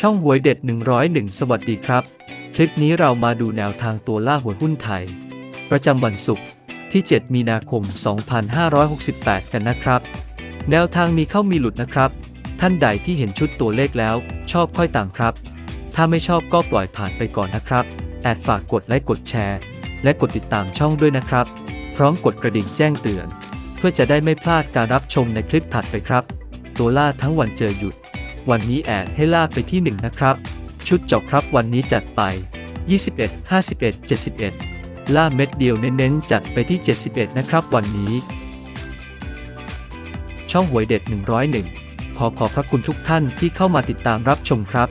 ช่องหวยเด็ด 101 สวัสดีครับ คลิปนี้เรามาดูแนวทางตัวล่าหวยหุ้นไทย ประจำวันศุกร์ที่ 7 มีนาคม 2568 กันนะครับ แนวทางมีเข้ามีหลุดนะครับ ท่านใดที่เห็นชุดตัวเลขแล้ว ชอบค่อยตามครับ ถ้าไม่ชอบก็ปล่อยผ่านไปก่อนนะครับแอดฝากกดไลค์กดแชร์ และกดติดตามช่องด้วยนะครับ พร้อมกดกระดิ่งแจ้งเตือน เพื่อจะได้ไม่พลาดการรับชมในคลิปถัดไปครับ ตัวล่าทั้งวันเจอหยุด วันนี้แอดให้ล่าไปที่ 1 นะครับ ชุดเจาะครับวันนี้จัดไป 21 51 71 ล่าเม็ดเดียวเน้นๆ จัดไปที่ 71 นะครับวันนี้ ช่องหวยเด็ด 101 ขอขอบพระคุณทุกท่านที่เข้ามาติดตามรับชมครับ